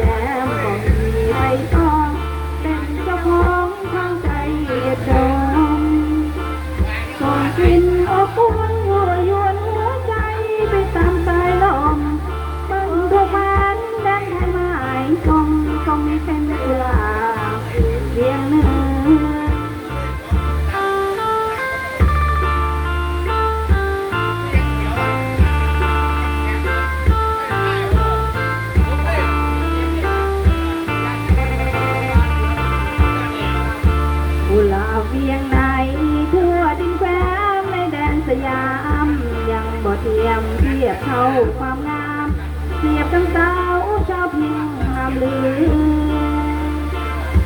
Yeah. เวียงไหนทั่วดินแคว้นในแดนสยาม ยังบ่เทียมเทียบเท่าความงามเทียบตั้งเต้าชอบพิงห้ามลือ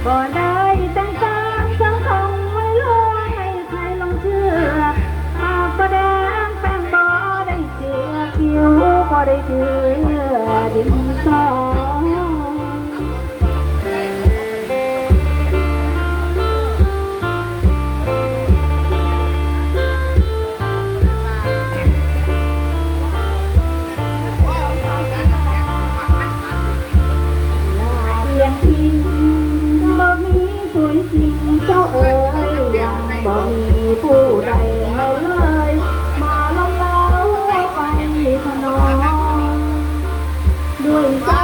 บ่ได้ตั้งตามสังคมไว้ลวงให้ใครลงเชื่อมากก็แดงแป้งบ่ได้เสียคิวก็ได้เจือดินสอ ด้วย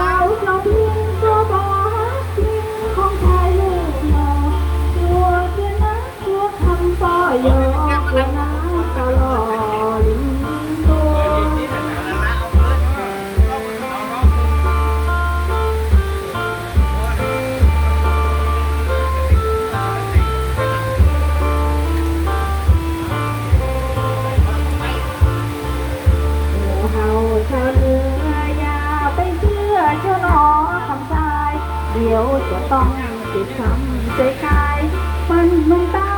เดี๋ยวจะต้องติดช้ำใจกายมันมันตา